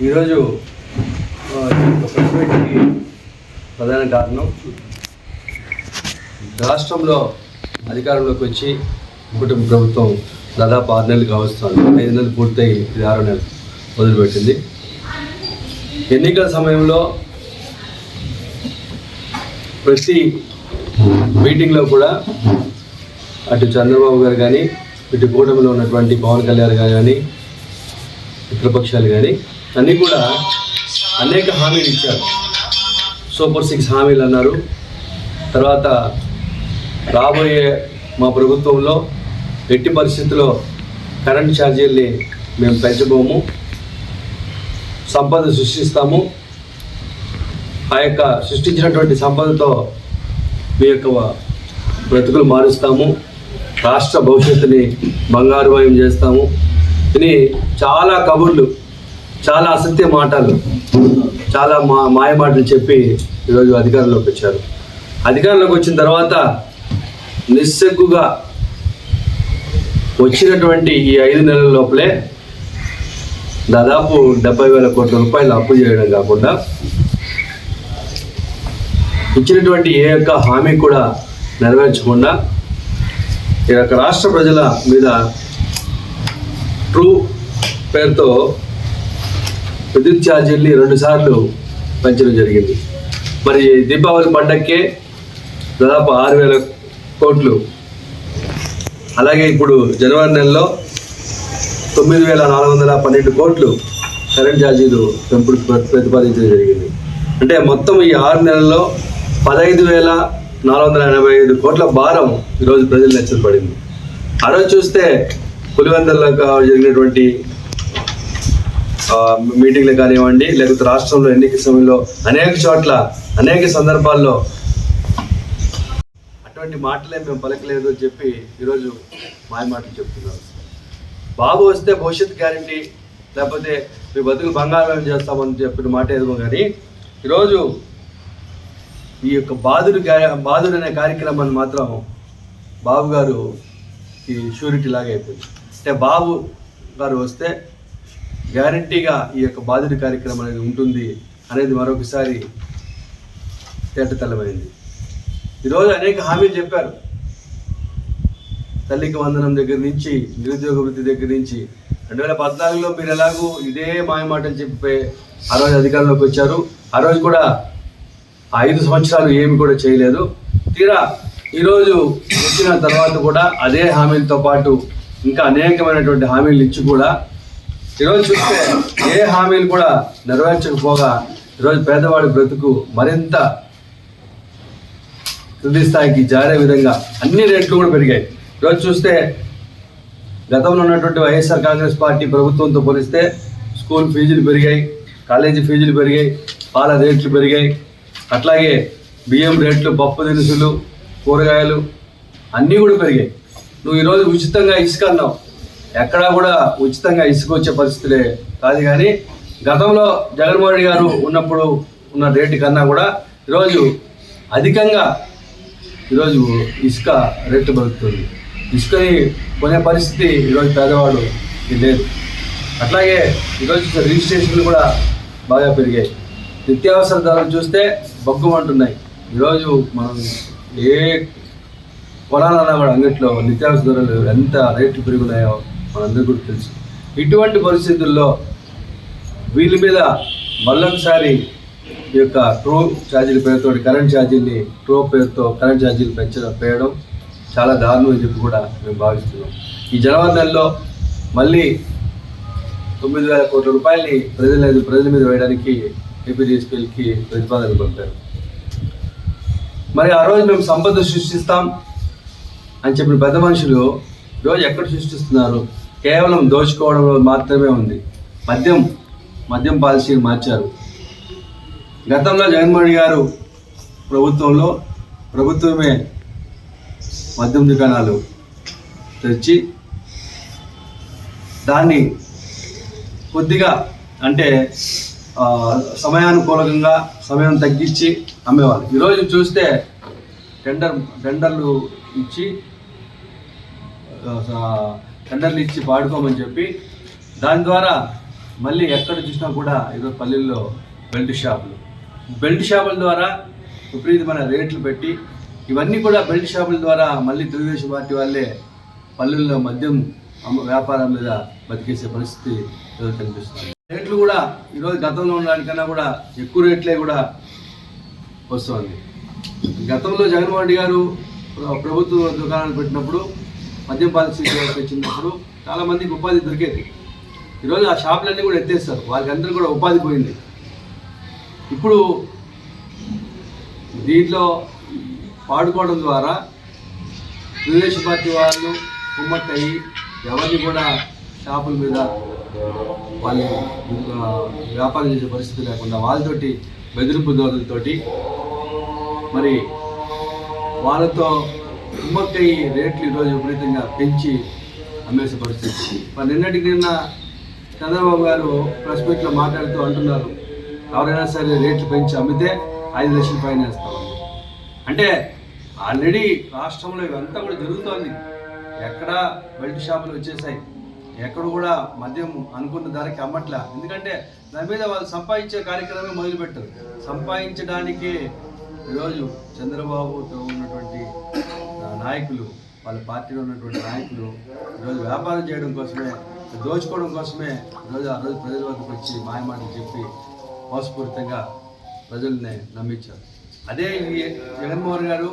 ఈరోజు ప్రెస్ మీట్కి ప్రధాన కారణం రాష్ట్రంలో అధికారంలోకి వచ్చి కుటుంబ ప్రభుత్వం దాదాపు ఆరు నెలలు కావస్తుంది ఐదు నెలలు పూర్తయి ఇది ఆరో నెలలు మొదలుపెట్టింది. ఎన్నికల సమయంలో ప్రతి మీటింగ్లో కూడా అటు చంద్రబాబు గారు కానీ ఇటు కూటమిలో ఉన్నటువంటి పవన్ కళ్యాణ్ గారు కానీ మిత్రపక్షాలు కానీ అన్నీ కూడా అనేక హామీలు ఇచ్చారు. సూపర్ సిక్స్ హామీలు అన్నారు. తర్వాత రాబోయే మా ప్రభుత్వంలో ఎట్టి పరిస్థితుల్లో కరెంట్ ఛార్జీల్ని మేము పెంచబోము. సంపద సృష్టిస్తాము. ఆ యొక్క సృష్టించినటువంటి సంపదతో మీ యొక్క బ్రతుకులు మారుస్తాము. రాష్ట్ర భవిష్యత్తుని బంగారుమయం చేస్తాము. ఇది చాలా కబుర్లు చాలా అసత్య మాటలు చాలా మా మాయ మాటలు చెప్పి ఈరోజు అధికారంలోకి వచ్చారు. అధికారంలోకి వచ్చిన తర్వాత నిస్సగ్గుగా వచ్చినటువంటి ఈ ఐదు నెలల లోపలే దాదాపు డెబ్బై వేల కోట్ల రూపాయలు అప్పు చేయడం కాకుండా ఇచ్చినటువంటి ఏ యొక్క హామీ కూడా నెరవేర్చకుండా ఈ యొక్క రాష్ట్ర ప్రజల మీద ట్రూ పేరుతో విద్యుత్ ఛార్జీల్ని రెండుసార్లు పెంచడం జరిగింది. మరి దీపావళి పండక్కే దాదాపు ఆరు వేల కోట్లు. అలాగే ఇప్పుడు జనవరి నెలలో తొమ్మిది వేల నాలుగు వందల పన్నెండు కోట్లు కరెంట్ ఛార్జీలు పెంపుడు ప్రతిపాదించడం జరిగింది. అంటే మొత్తం ఈ ఆరు నెలల్లో పదహైదు వేల నాలుగు వందల ఎనభై ఐదు కోట్ల భారం ఈరోజు ప్రజలు నెచ్చలు పడింది. ఆ రోజు చూస్తే పులివెందల్లో జరిగినటువంటి మీటింగ్లు కానివ్వండి లేకపోతే రాష్ట్రంలో ఎన్నికల సమయంలో అనేక చోట్ల అనేక సందర్భాల్లో అటువంటి మాటలే మేము పలకలేదు అని చెప్పి ఈరోజు మాయ మాటలు చెప్తున్నారు. బాబు వస్తే భవిష్యత్ గ్యారంటీ లేకపోతే మీ బతుకులు బంగారం చేస్తామని చెప్పిన మాట ఏదో కానీ ఈరోజు ఈ యొక్క బాధుడు బాధుడు అనే కార్యక్రమాన్ని మాత్రం బాబు గారు ఈ షూరిటీ లాగా అయిపోయింది. అంటే బాబు గారు వస్తే గ్యారంటీగా ఈ యొక్క బాధిత కార్యక్రమం అనేది ఉంటుంది అనేది మరొకసారి తేటతెల్లమైంది. ఈరోజు అనేక హామీలు చెప్పారు. తల్లికి వందనం దగ్గర నుంచి నిరుద్యోగ వృత్తి దగ్గర నుంచి రెండు వేల పద్నాలుగులో మీరు ఎలాగూ ఇదే మాయమాటలు చెప్పే ఆ రోజు అధికారంలోకి వచ్చారు. ఆ రోజు కూడా ఐదు సంవత్సరాలు ఏమి కూడా చేయలేదు. తీరా ఈరోజు వచ్చిన తర్వాత కూడా అదే హామీలతో పాటు ఇంకా అనేకమైనటువంటి హామీలు ఇచ్చి కూడా ఈరోజు చూస్తే ఏ హామీలు కూడా నెరవేర్చకపోగా ఈరోజు పేదవాడి బ్రతుకు మరింత తుది స్థాయికి జారే విధంగా అన్ని రేట్లు కూడా పెరిగాయి. ఈరోజు చూస్తే గతంలో ఉన్నటువంటి వైఎస్ఆర్ కాంగ్రెస్ పార్టీ ప్రభుత్వంతో పోలిస్తే స్కూల్ ఫీజులు పెరిగాయి కాలేజీ ఫీజులు పెరిగాయి పాల రేట్లు పెరిగాయి. అట్లాగే బియ్యం రేట్లు పప్పు దినుసులు కూరగాయలు అన్నీ కూడా పెరిగాయి. నువ్వు ఈరోజు ఉచితంగా ఇసుక అన్నావు. ఎక్కడా కూడా ఉచితంగా ఇసుక వచ్చే పరిస్థితులే కాదు కానీ గతంలో జగన్మోహన్ రెడ్డి గారు ఉన్నప్పుడు ఉన్న రేటు కన్నా కూడా ఈరోజు అధికంగా ఈరోజు ఇసుక రేటు పెరుగుతుంది. ఇసుకని కొనే పరిస్థితి ఈరోజు పేదవాడు లేదు. అట్లాగే ఈరోజు రిజిస్ట్రేషన్లు కూడా బాగా పెరిగాయి. నిత్యావసర ధరలు చూస్తే బొగ్గమంటున్నాయి. ఈరోజు మనం ఏ కొనాలన్నా కూడా అంగట్లో నిత్యావసర ధరలు ఎంత రేట్లు పెరుగున్నాయో మనందరికీ కూడా తెలుసు. ఇటువంటి పరిస్థితుల్లో వీళ్ళ మీద మళ్ళొకసారి ఈ యొక్క ట్రో ఛార్జీల పేరుతో కరెంట్ ఛార్జీల్ని ట్రో పేరుతో కరెంట్ ఛార్జీలు పెంచడం పేయడం చాలా దారుణం అని చెప్పి కూడా మేము భావిస్తున్నాం. ఈ జనవరి నెలలో మళ్ళీ తొమ్మిది వేల కోట్ల రూపాయలని ప్రజల ప్రజల మీద వేయడానికి ఏపీడీఎస్పీఎల్కి ప్రతిపాదన పంపారు. మరి ఆ రోజు మేము సంపద సృష్టిస్తాం అని చెప్పిన పెద్ద మనుషులు రోజు ఎక్కడ సృష్టిస్తున్నారు? కేవలం దోచుకోవడంలో మాత్రమే ఉంది. మద్యం మద్యం పాలసీని మార్చారు. గతంలో జగన్మోహన్ గారు ప్రభుత్వంలో ప్రభుత్వమే మద్యం దుకాణాలు తెచ్చి దాన్ని కొద్దిగా అంటే సమయానుకూలంగా సమయం తగ్గించి అమ్మేవాళ్ళు. ఈరోజు చూస్తే టెండర్ టెండర్లు ఇచ్చి టెండర్లు ఇచ్చి పాడుకోమని చెప్పి దాని ద్వారా మళ్ళీ ఎక్కడ చూసినా కూడా ఈరోజు పల్లెల్లో బెల్ట్ షాపులు. బెల్ట్ షాపుల ద్వారా విపరీతమైన రేట్లు పెట్టి ఇవన్నీ కూడా బెల్ట్ షాపుల ద్వారా మళ్ళీ తెలుగుదేశం పార్టీ వాళ్ళే పల్లెల్లో మద్యం అమ్మ- వ్యాపారం మీద బతికేసే పరిస్థితి ఈరోజు కనిపిస్తుంది. రేట్లు కూడా ఈరోజు గతంలో ఉండడానికన్నా కూడా ఎక్కువ రేట్లే కూడా వస్తుంది. గతంలో జగన్మోహన్ రెడ్డి గారు ప్రభుత్వ దుకాణాలు పెట్టినప్పుడు మద్యం పాలసీ వచ్చినప్పుడు చాలామందికి ఉపాధి దొరికేది. ఈరోజు ఆ షాపులన్నీ కూడా ఎత్తేస్తారు. వాళ్ళకి అందరూ కూడా ఉపాధి పోయింది. ఇప్పుడు దీంట్లో పాడుకోవడం ద్వారా తెలుగుదేశం పార్టీ వాళ్ళు కుమ్మక్కయ్యి ఎవరిని కూడా షాపుల మీద వాళ్ళు వ్యాపారం చేసే పరిస్థితి లేకుండా వాళ్ళతోటి బెదిరింపు ధోరణితోటి మరి వాళ్ళతో కుమ్మక్కయ్యి రేట్లు ఈరోజు విపరీతంగా పెంచి అమ్మేసే పరిస్థితి. మరి నిన్నటికి నిన్న చంద్రబాబు గారు ప్రెస్ మీట్లో మాట్లాడుతూ అంటున్నారు ఎవరైనా సరే రేట్లు పెంచి అమ్మితే ఐదు లక్షల పైన వేస్తామని అంటే ఆల్రెడీ రాష్ట్రంలో ఇవంతా కూడా జరుగుతోంది. ఎక్కడ బెల్ట్ షాపులు వచ్చేసాయి. ఎక్కడ కూడా మద్యం అనుకున్న ధరకి అమ్మట్లా. ఎందుకంటే దాని మీద వాళ్ళు సంపాదించే కార్యక్రమమే మొదలుపెట్టారు. సంపాదించడానికి ఈరోజు చంద్రబాబుతో ఉన్నటువంటి నాయకులు వాళ్ళ పార్టీలో ఉన్నటువంటి నాయకులు ఈరోజు వ్యాపారం చేయడం కోసమే దోచుకోవడం కోసమే ఈరోజు ఆ రోజు ప్రజల వద్దకు వచ్చి మాయమాటలు చెప్పి మోసపూరితంగా ప్రజల్ని నమ్మించారు. అదే ఈ జగన్మోహన్ గారు